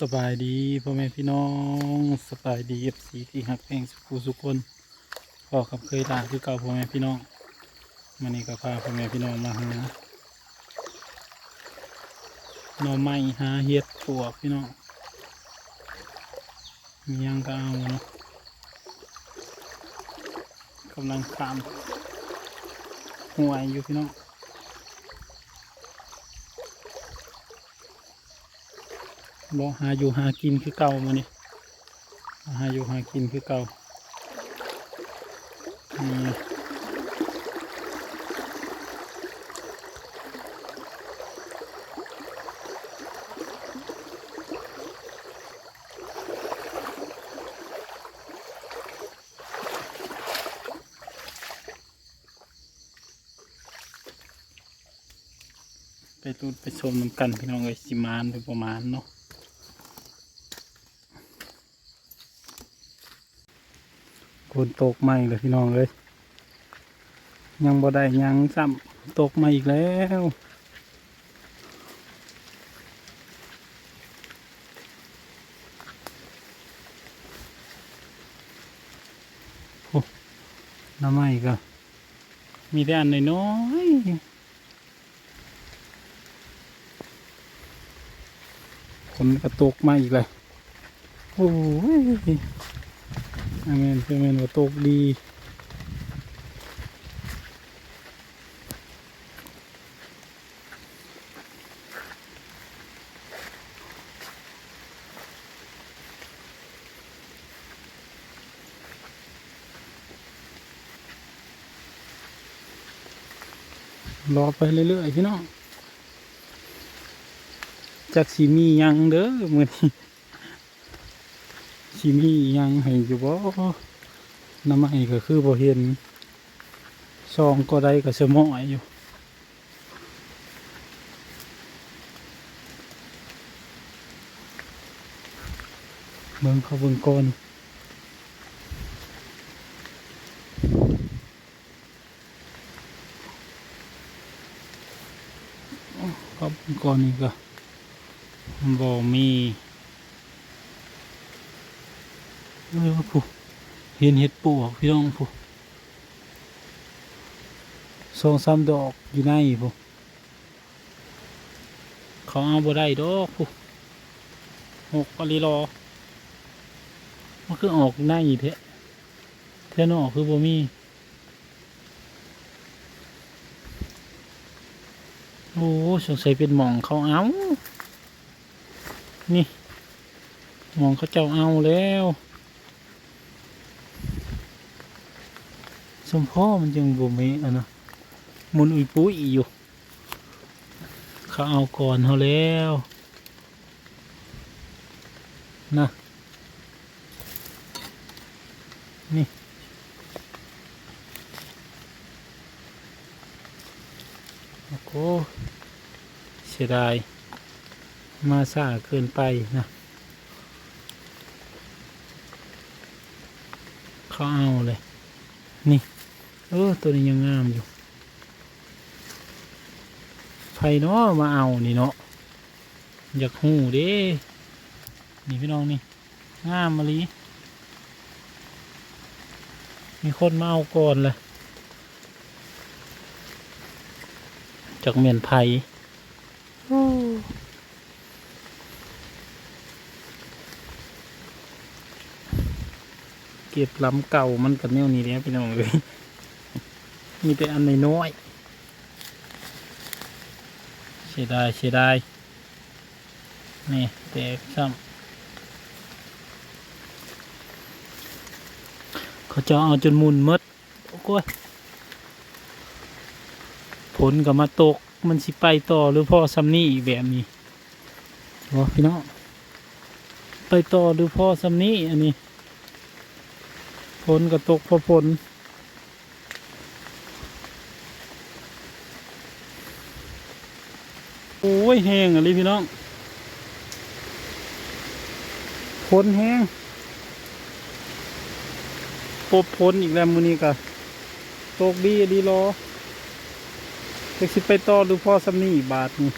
สบายดีพ่อแม่พี่น้องสบายดีเอฟซีที่หักแพงสุขุสุขคนพ่อกับเคยลาคือเก่าพ่อแม่พี่น้องมันนี้ก็พาพ่อแม่พี่น้องมาหาหน่อไม้หาเห็ดปวกพี่น้องมียังก็เอาเนาะกำลังขามห่วยอยู่พี่น้อง บอหาอยู่หากินคือเก่ามานี่หาอยู่หากินคือเก่าไปตูดไปชมน้ำกันพี่น้องเอ้ยสิมานเป็นประมาณเนาะ คนตกใหม่เลยพี่น้องเลยยังบ่ได้ยังซ้ำตกมาอีกแล้วโอ้น้ำใหม่ก็ มีแต่อันน้อยๆคนก็ตกมาอีกเลยโอ้ย อาเมนอเมนว่าตกดีรอไปเรื่อยๆพี่น้องจากสีมียังเด้อมือนี้ สิมีอิหยังให้อยู่บ่น้ำไม้ก็คือบ่เห็นซองก็ได้ก็สมอยอยู่เบิ่งเขาเบิ่งก่อนเขาเบิ่งก่อนนี่ก็บ่มี เออผู้เห็นเห็ดปวกพี่น้องผู้สองสามดอกอยู่ในผู้เขาเอาบ่ได้ดอกผู้หกอลีรอมันคือออกในเทะเทะนอกคือบ่มีโอ้สงสัยเป็นหมองเขาเอา นี่ มองเขาเจ้าเอาแล้ว มพ่อมันยังบ่มีอะนะมุนอุยปุ้ยอยู่เขาเอาก่อนเขาแล้วนะนี่โอ้โหเสียดายมาซ่าเกินไปนะเขาเอาเลย นี่ เออตัวนี้ยังงามอยู่ไผเนาะมาเอานี่เนาะอยากหูเด้นี่พี่น้องนี่งามมาลีมีคนมาเอาก่อนเลยจากเมียนไผ่เก็บลำเก่ามันกับแนวนี้เนี่ยพี่น้องเลย มีแต่อันน้อยเสียดายเสียดายนี่แตกซ้ำเขาจะเอาจนมุนมดโอ้ยผลก็มาตกมันสิไปต่อหรือพ่อซัมนี่อีแบบนี้บอพี่น้องไปต่อหรือพ่อซัมนี่อันนี้ผลก็ตกพอผล โอ้ยแห้งอะไรพี่น้องพ้นแห้งปบพ้นอีกแล้วมือนี้กะโตกดีดีรอจะสิไปต่อดูพ่ซัมนี่บาทนี่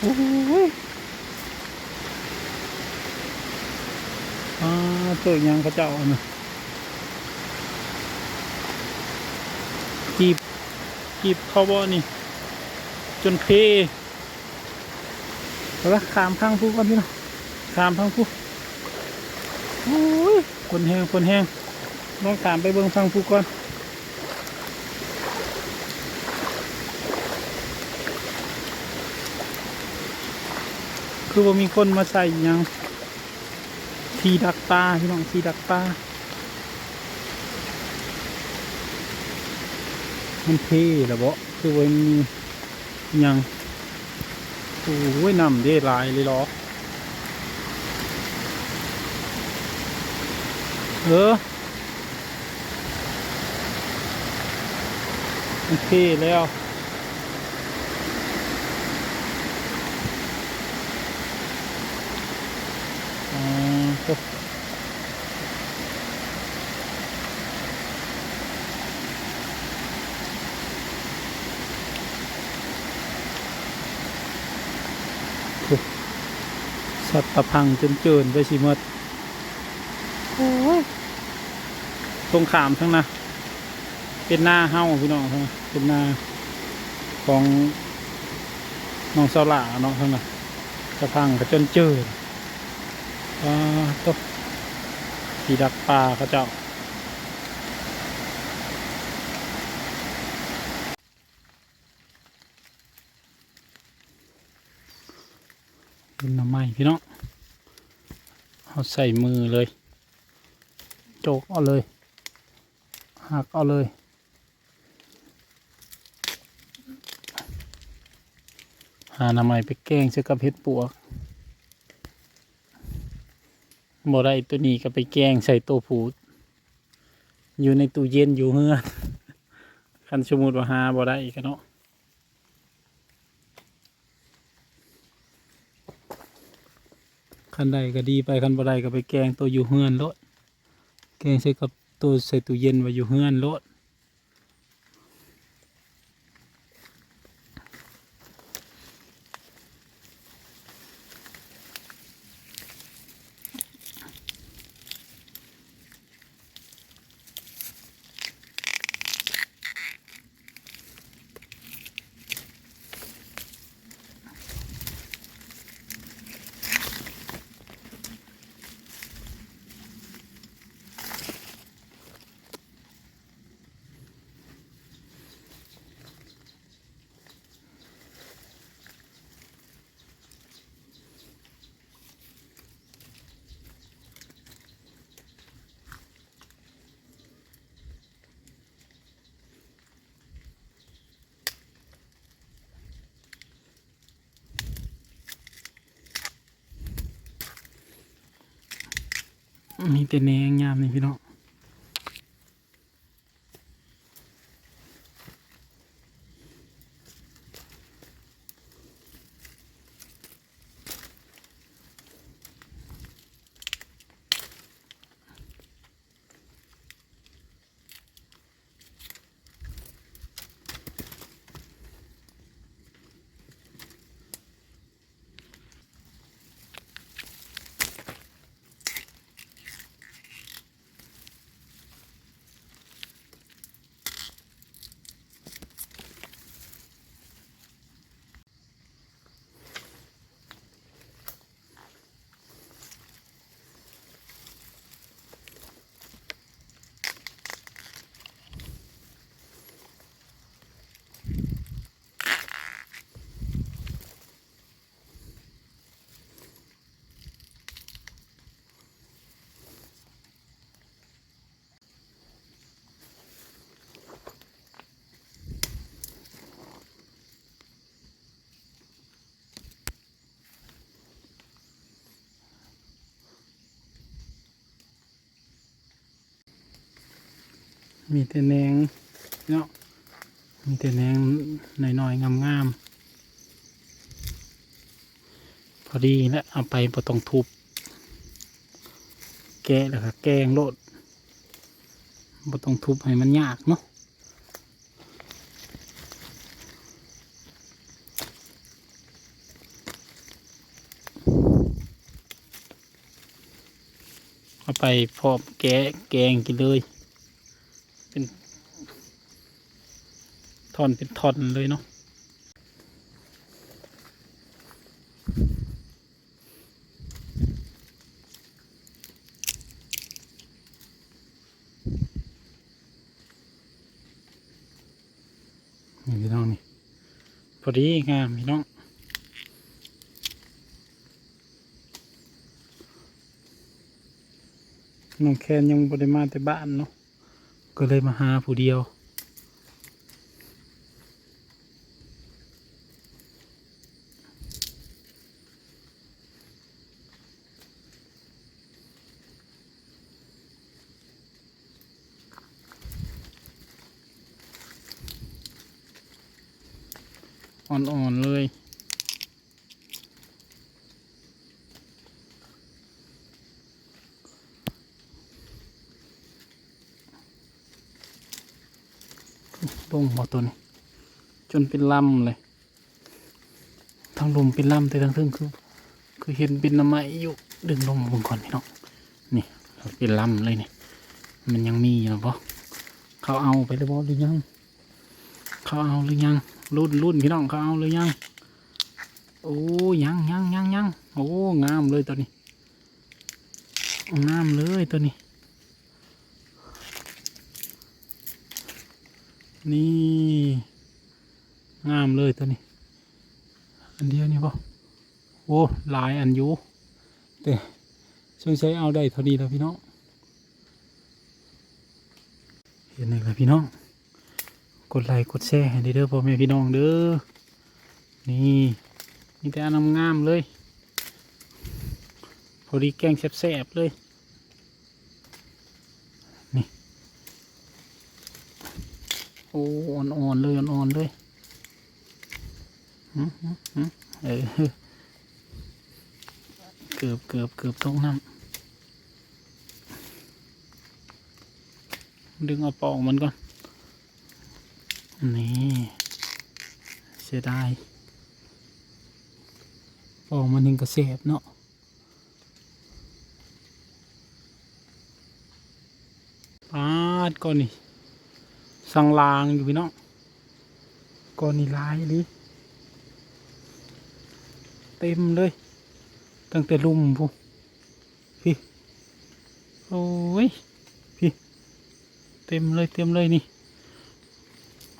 โอ้ยอ่าเจอยังเระเจ้านะกีบกีบเขาบ่นี่ จนเพเอาละขามพังผู้ก่อนพี่น้องขามพังผู้โอ้ยคนแห้งคนแห้งลองขามไปเบิ่งพังผู้ก่อนคือว่ามีคนมาใส่หยังทีดักปลาพี่น้องทีดักปลามันเท่แล้วบ่คือว่ามีห ยังโอ้ยนำได้ลายเลยหรอ เออ โอเคแล้ว สัตว์ตะพังจนเจินไปสิหมดโอ้ยตรงขามทั้งนะเป็นหน้าเฮ้าพี่น้องทั้งนั้นเป็นหน้าของน้องเสาหล่าเนาะทั้งนั้นตะพังก็จนเจินปลาตกสีดักปลาเขาเจ้า เป็นหน่อไม้พี่น้องเอาใส่มือเลย โจกเอาเลยหักเอาเลยหาหน่อไม้ไปแกงเสกับเห็ดปวกบ่ได้ตัวนี้ก็ไปแกงใส่ตัวผูดอยู่ในตู้เย็นอยู่เฮือนคันสมมุติว่าหาบ่ได้อีกเนาะ คันใดก็ดีไปคันบ่ใดก็ไปแกงตัวอยู่เฮือนโลดแกงใส่กับตัวใส่ตู้เย็นไว้อยู่เฮือนโลด มีแต่แนงยามนี่พี่น้อง มีแต่แนงเนาะมีแต่แนงหน่อยๆงามๆพอดีแล้วเอาไปบ่ต้องทุบ แกะแล้วก็แกงโลดบ่ต้องทุบให้มันยากเนาะเอาไปพร้อมแกะแกงกินเลย เป็นท่อนเป็นท่อนเลยเนาะนี่พี่น้องนี่พอดีงามพี่น้องน้องแคนยังบริมาแต่บ้านเนาะ ก็เลยมาหาผู้เดียว อ่อน ๆ เลย ลงหมดตัวนี้ จนเป็นลำเลยทั้งลมเป็นลำแต่ทั้งทึ่งคือ คือเห็นเป็นน้ำไม้อยู่ดึงลงมาบนก่อนพี่น้องนี่เป็นลำเลยนี่มันยังมีอยู่ปะเขาเอาไปเลยบอหรือยัง เขาเอาหรือยังรุ่นรุ่นพี่น้องเขาเอาหรือยังโอ้ยังยังยังยังโอ้งามเลยตัวนี้งามเลยตัวนี้ นี่ งามเลยตัวนี้ อันเดียวนี่ป่ะโอ้หลายอันอยู่แต่ช่วยใช้เอาได้เท่านี้แล้วพี่น้องเห็นไหมล่ะพี่น้อง กดไลค์กดแชร์ให้เด้อพ่อแม่พี่น้องเด้อนี่มีแต่อันงามเลยพอดีแกงแซ่บๆเลย อ้อ่อนๆเลยอ่อนๆเลยเออเกือบเกือบเกือบตกน้ำดึงเอาปอกมันก่อน นี่เสียดายปอกมันยังกระเสบเนาะปาดก่อนนี่ สังลางอยู่พี่น้องก้อนนี่ลายดิเต็มเลย ตั้งแต่ลุ่มพูพี่ โอ้ย พี่ เต็มเลยเต็มเลยนี่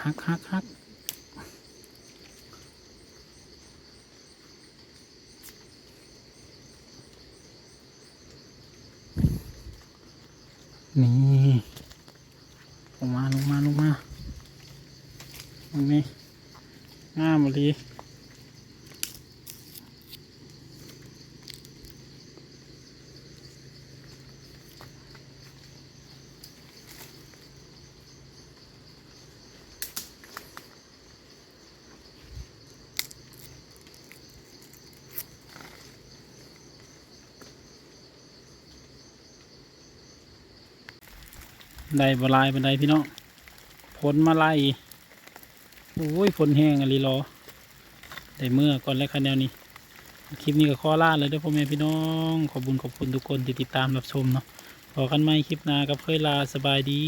หักหักหักนี่ มาลงมาลงมาตรงนี้งามเลยได้บลายบันไดพี่น้อง นมาไล่โอ้ยฝนแห้งอะไรรอแต่เมื่อก่อนแล้วคันแนวนี้ คลิปนี้ก็ข้อลาเลยด้วยพ่อแม่พี่น้อง ขอบคุญขอบคุณทุกคนที่ติดตามรับชมเนาะขอกันไหมคลิปหน้ากับเคยลาสบายดี